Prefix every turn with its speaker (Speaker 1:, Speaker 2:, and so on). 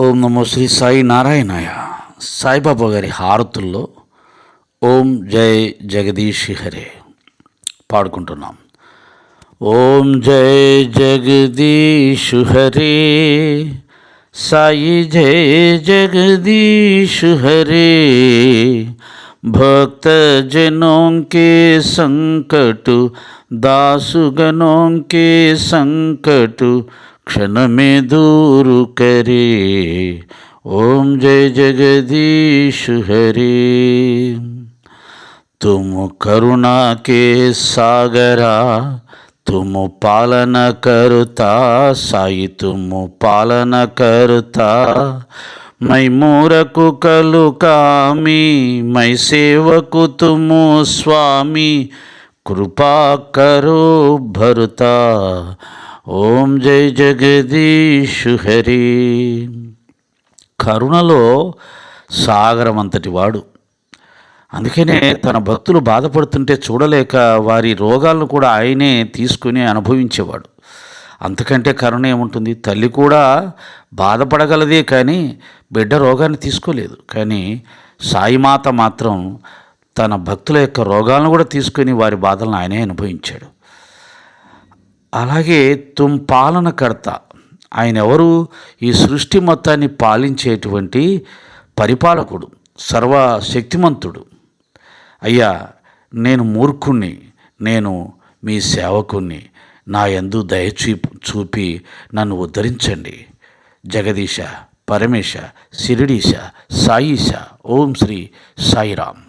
Speaker 1: ఓం నమో శ్రీ సాయి నారాయణాయ. సాయిబాబా గారి హారతుల్లో ఓం జై జగదీష్ హరే పాడుకుంటున్నాం. ఓం జై జగదీషు హరే साई जय जगदीश हरे। भक्त जनों के संकट, दासुगणों के संकट, क्षण में दूर करे। ओम जय जगदीश हरे। तुम करुणा के सागरा तुम पालन करता साई तुम पालन करता मैं मूरku కలు కామి మై సేవకు తుము స్వామి కృపా కరో భరుత ఓం జై జగదీష్ హరి కరుణలో సాగరమంతటి వాడు అందుకనే తన భక్తులు బాధపడుతుంటే చూడలేక వారి రోగాలను కూడా ఆయనే తీసుకుని అనుభవించేవాడు. అంతకంటే కరుణ ఏముంటుంది? తల్లి కూడా బాధపడగలదే కానీ బిడ్డ రోగాన్ని తీసుకోలేదు. కానీ సాయిమాత మాత్రం తన భక్తుల యొక్క రోగాలను కూడా తీసుకొని వారి బాధలను ఆయనే అనుభవించాడు. అలాగే తుమ్ పాలనకర్త ఆయన ఎవరు? ఈ సృష్టి మొత్తాన్ని పాలించేటువంటి పరిపాలకుడు సర్వశక్తిమంతుడు. అయ్యా నేను మూర్ఖుణ్ణి నేను మీ సేవకుణ్ణి. నా యందు దయచూ చూపి నన్ను ఉద్ధరించండి. జగదీశ పరమేశ సిరిడీశ సాయిశ ఓం శ్రీ సాయిరామ్.